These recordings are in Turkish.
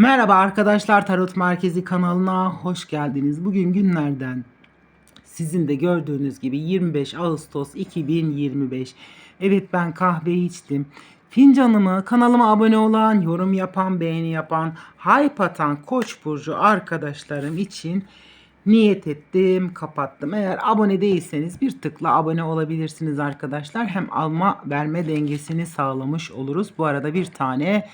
Merhaba arkadaşlar Tarot Merkezi kanalına hoş geldiniz. Bugün günlerden sizin de gördüğünüz gibi 25 Ağustos 2025. Evet ben kahve içtim. Fincanımı kanalıma abone olan, yorum yapan, beğeni yapan, hype atan Koç burcu arkadaşlarım için niyet ettim, kapattım. Eğer abone değilseniz bir tıkla abone olabilirsiniz arkadaşlar. Hem alma verme dengesini sağlamış oluruz. Bu arada bir tane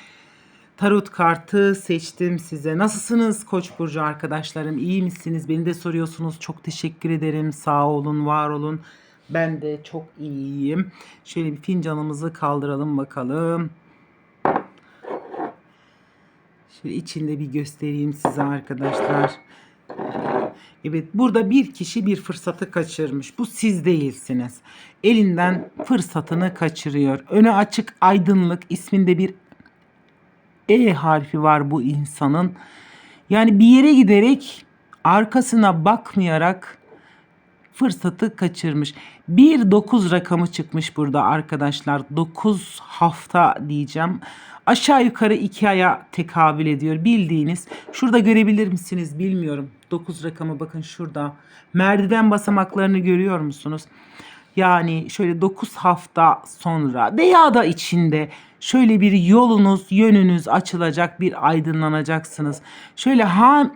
Tarot kartı seçtim size. Nasılsınız Koç burcu arkadaşlarım? İyi misiniz? Beni de soruyorsunuz. Çok teşekkür ederim. Sağ olun, var olun. Ben de çok iyiyim. Şöyle bir fincanımızı kaldıralım bakalım. Şöyle içinde bir göstereyim size arkadaşlar. Evet burada bir kişi bir fırsatı kaçırmış. Bu siz değilsiniz. Elinden fırsatını kaçırıyor. Öne açık aydınlık isminde bir e harfi var bu insanın. Yani bir yere giderek arkasına bakmayarak fırsatı kaçırmış. 1-9 rakamı çıkmış burada arkadaşlar. 9 hafta diyeceğim. Aşağı yukarı 2 aya tekabül ediyor. Bildiğiniz. Şurada görebilir misiniz bilmiyorum. 9 rakamı bakın şurada. Merdiven basamaklarını görüyor musunuz? Yani şöyle 9 hafta sonra veya da içinde şöyle bir yolunuz, yönünüz açılacak, bir aydınlanacaksınız. Şöyle ha,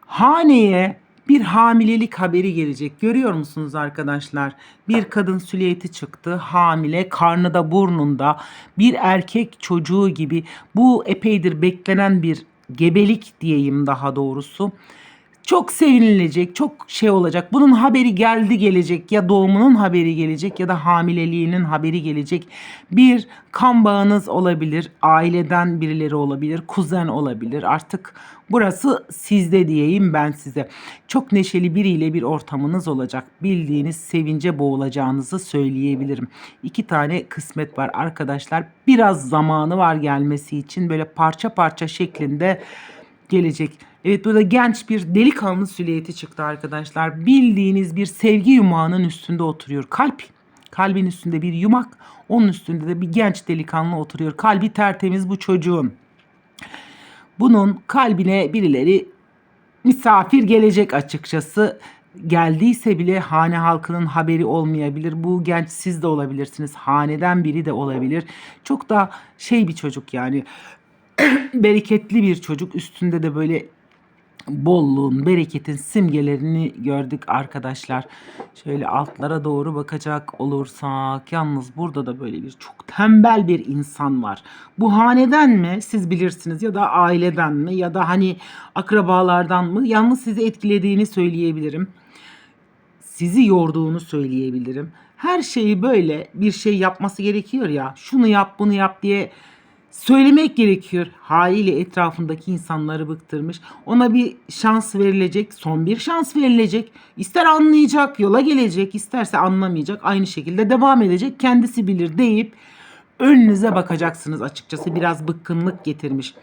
haneye bir hamilelik haberi gelecek. Görüyor musunuz arkadaşlar? Bir kadın süliyeti çıktı. Hamile, karnı da burnunda. Bir erkek çocuğu gibi. Bu epeydir beklenen bir gebelik diyeyim daha doğrusu çok sevinilecek, çok şey olacak. Bunun haberi geldi gelecek ya doğumunun haberi gelecek ya da hamileliğinin haberi gelecek. Bir kan bağınız olabilir, aileden birileri olabilir, kuzen olabilir. Artık burası sizde diyeyim ben size. Çok neşeli biriyle bir ortamınız olacak. Bildiğiniz sevince boğulacağınızı söyleyebilirim. İki tane kısmet var arkadaşlar. Biraz zamanı var gelmesi için böyle parça parça şeklinde gelecek. Evet burada genç bir delikanlı süliyeti çıktı arkadaşlar. Bildiğiniz bir sevgi yumağının üstünde oturuyor. Kalp. Kalbin üstünde bir yumak. Onun üstünde de bir genç delikanlı oturuyor. Kalbi tertemiz bu çocuğun. Bunun kalbine birileri misafir gelecek açıkçası. Geldiyse bile hane halkının haberi olmayabilir. Bu genç siz de olabilirsiniz. Haneden biri de olabilir. Çok da şey bir çocuk yani bereketli bir çocuk. Üstünde de böyle bolluğun, bereketin simgelerini gördük arkadaşlar. Şöyle altlara doğru bakacak olursak yalnız burada da böyle bir çok tembel bir insan var. Bu haneden mi siz bilirsiniz ya da aileden mi ya da hani akrabalardan mı yalnız sizi etkilediğini söyleyebilirim. Sizi yorduğunu söyleyebilirim. Her şeyi böyle bir şey yapması gerekiyor ya şunu yap bunu yap diye söylemek gerekiyor. Haliyle etrafındaki insanları bıktırmış. Ona bir şans verilecek, son bir şans verilecek. İster anlayacak, yola gelecek, isterse anlamayacak. Aynı şekilde devam edecek. Kendisi bilir deyip önünüze bakacaksınız açıkçası. Biraz bıkkınlık getirmiş.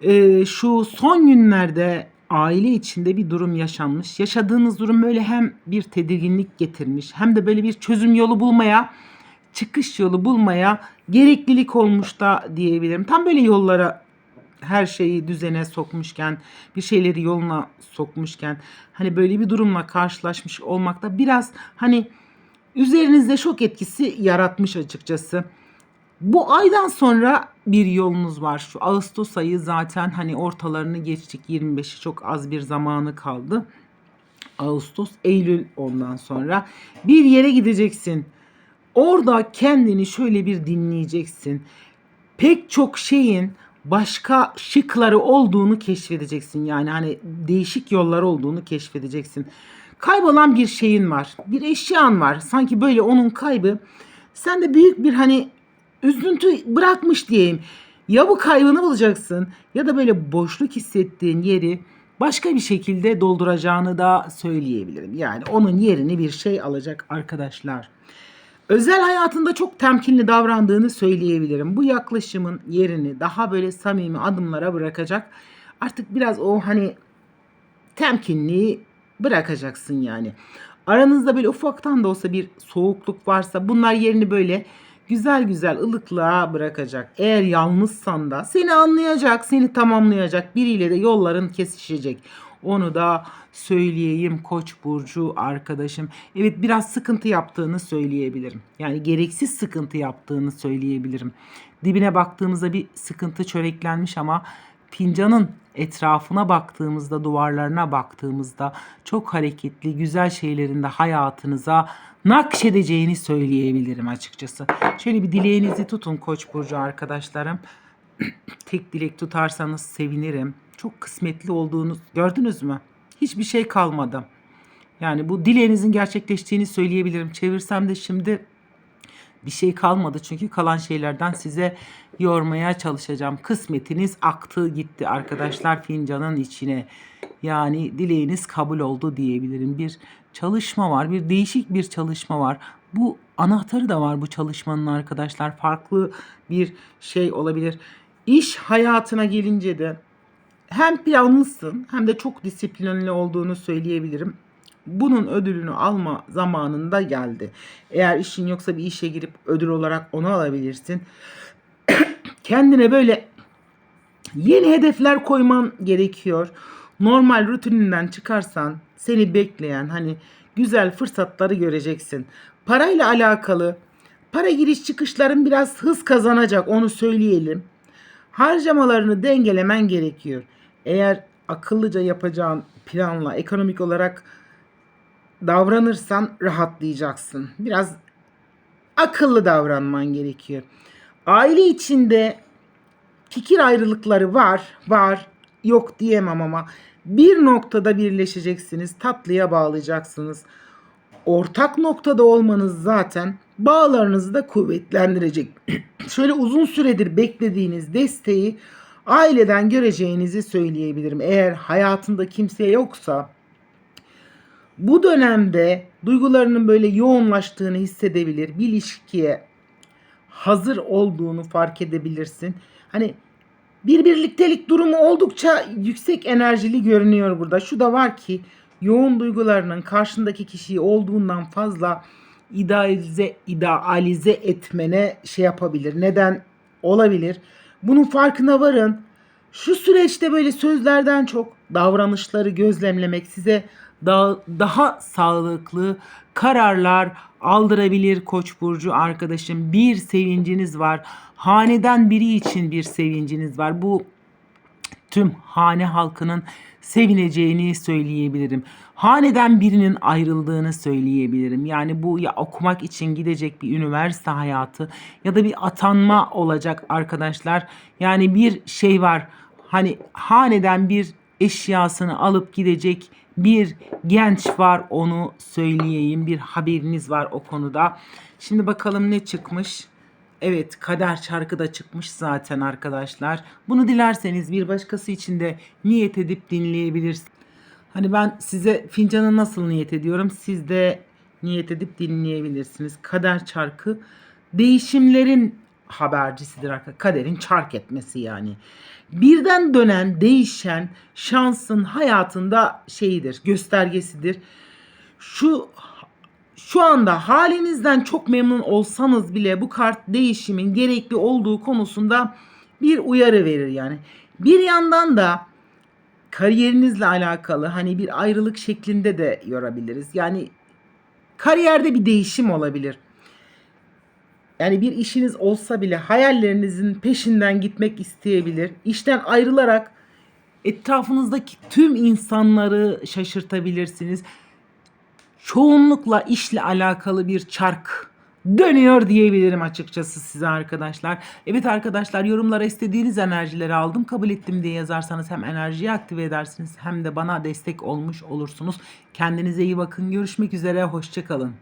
Ee, şu son günlerde aile içinde bir durum yaşanmış. Yaşadığınız durum böyle hem bir tedirginlik getirmiş hem de böyle bir çözüm yolu bulmaya çıkış yolu bulmaya gereklilik olmuş da diyebilirim. Tam böyle yollara her şeyi düzene sokmuşken, bir şeyleri yoluna sokmuşken hani böyle bir durumla karşılaşmış olmakta biraz hani üzerinizde şok etkisi yaratmış açıkçası. Bu aydan sonra bir yolunuz var. Şu Ağustos ayı zaten hani ortalarını geçtik. 25'i çok az bir zamanı kaldı. Ağustos, Eylül ondan sonra bir yere gideceksin Orada kendini şöyle bir dinleyeceksin. Pek çok şeyin başka şıkları olduğunu keşfedeceksin. Yani hani değişik yollar olduğunu keşfedeceksin. Kaybolan bir şeyin var. Bir eşyan var. Sanki böyle onun kaybı sen de büyük bir hani üzüntü bırakmış diyeyim. Ya bu kaybını bulacaksın ya da böyle boşluk hissettiğin yeri başka bir şekilde dolduracağını da söyleyebilirim. Yani onun yerini bir şey alacak arkadaşlar. Özel hayatında çok temkinli davrandığını söyleyebilirim. Bu yaklaşımın yerini daha böyle samimi adımlara bırakacak. Artık biraz o hani temkinliği bırakacaksın yani. Aranızda böyle ufaktan da olsa bir soğukluk varsa bunlar yerini böyle güzel güzel ılıklığa bırakacak. Eğer yalnızsan da seni anlayacak, seni tamamlayacak. Biriyle de yolların kesişecek. Onu da söyleyeyim Koç burcu arkadaşım. Evet biraz sıkıntı yaptığını söyleyebilirim. Yani gereksiz sıkıntı yaptığını söyleyebilirim. Dibine baktığımızda bir sıkıntı çöreklenmiş ama fincanın etrafına baktığımızda, duvarlarına baktığımızda çok hareketli, güzel şeylerin de hayatınıza nakşedeceğini söyleyebilirim açıkçası. Şöyle bir dileğinizi tutun Koç burcu arkadaşlarım. Tek dilek tutarsanız sevinirim. Çok kısmetli olduğunu gördünüz mü? Hiçbir şey kalmadı. Yani bu dileğinizin gerçekleştiğini söyleyebilirim. Çevirsem de şimdi bir şey kalmadı çünkü kalan şeylerden size yormaya çalışacağım. Kısmetiniz aktı gitti arkadaşlar fincanın içine. Yani dileğiniz kabul oldu diyebilirim. Bir çalışma var, bir değişik bir çalışma var. Bu anahtarı da var bu çalışmanın arkadaşlar. Farklı bir şey olabilir. İş hayatına gelince de hem planlısın hem de çok disiplinli olduğunu söyleyebilirim. Bunun ödülünü alma zamanında geldi. Eğer işin yoksa bir işe girip ödül olarak onu alabilirsin. Kendine böyle yeni hedefler koyman gerekiyor. Normal rutininden çıkarsan seni bekleyen hani güzel fırsatları göreceksin. Parayla alakalı para giriş çıkışların biraz hız kazanacak onu söyleyelim. Harcamalarını dengelemen gerekiyor. Eğer akıllıca yapacağın planla ekonomik olarak davranırsan rahatlayacaksın. Biraz akıllı davranman gerekiyor. Aile içinde fikir ayrılıkları var, var, yok diyemem ama bir noktada birleşeceksiniz, tatlıya bağlayacaksınız. Ortak noktada olmanız zaten bağlarınızı da kuvvetlendirecek. Şöyle uzun süredir beklediğiniz desteği aileden göreceğinizi söyleyebilirim. Eğer hayatında kimse yoksa bu dönemde duygularının böyle yoğunlaştığını hissedebilir. Bir ilişkiye hazır olduğunu fark edebilirsin. Hani bir birliktelik durumu oldukça yüksek enerjili görünüyor burada. Şu da var ki yoğun duygularının karşındaki kişiyi olduğundan fazla idealize idealize etmene şey yapabilir. Neden olabilir? Bunun farkına varın. Şu süreçte böyle sözlerden çok davranışları gözlemlemek size daha, daha sağlıklı kararlar aldırabilir Koç burcu arkadaşım. Bir sevinciniz var. Haneden biri için bir sevinciniz var. Bu tüm hane halkının sevineceğini söyleyebilirim. Haneden birinin ayrıldığını söyleyebilirim. Yani bu ya okumak için gidecek bir üniversite hayatı ya da bir atanma olacak arkadaşlar. Yani bir şey var. Hani haneden bir eşyasını alıp gidecek bir genç var onu söyleyeyim. Bir haberiniz var o konuda. Şimdi bakalım ne çıkmış. Evet kader çarkı da çıkmış zaten arkadaşlar. Bunu dilerseniz bir başkası için de niyet edip dinleyebilirsiniz. Hani ben size fincanı nasıl niyet ediyorum siz de niyet edip dinleyebilirsiniz. Kader çarkı değişimlerin habercisidir arkadaşlar. Kaderin çark etmesi yani. Birden dönen, değişen şansın hayatında şeyidir, göstergesidir. Şu şu anda halinizden çok memnun olsanız bile bu kart değişimin gerekli olduğu konusunda bir uyarı verir yani. Bir yandan da kariyerinizle alakalı hani bir ayrılık şeklinde de yorabiliriz. Yani kariyerde bir değişim olabilir. Yani bir işiniz olsa bile hayallerinizin peşinden gitmek isteyebilir. İşten ayrılarak etrafınızdaki tüm insanları şaşırtabilirsiniz çoğunlukla işle alakalı bir çark dönüyor diyebilirim açıkçası size arkadaşlar. Evet arkadaşlar yorumlara istediğiniz enerjileri aldım kabul ettim diye yazarsanız hem enerjiyi aktive edersiniz hem de bana destek olmuş olursunuz. Kendinize iyi bakın görüşmek üzere hoşçakalın.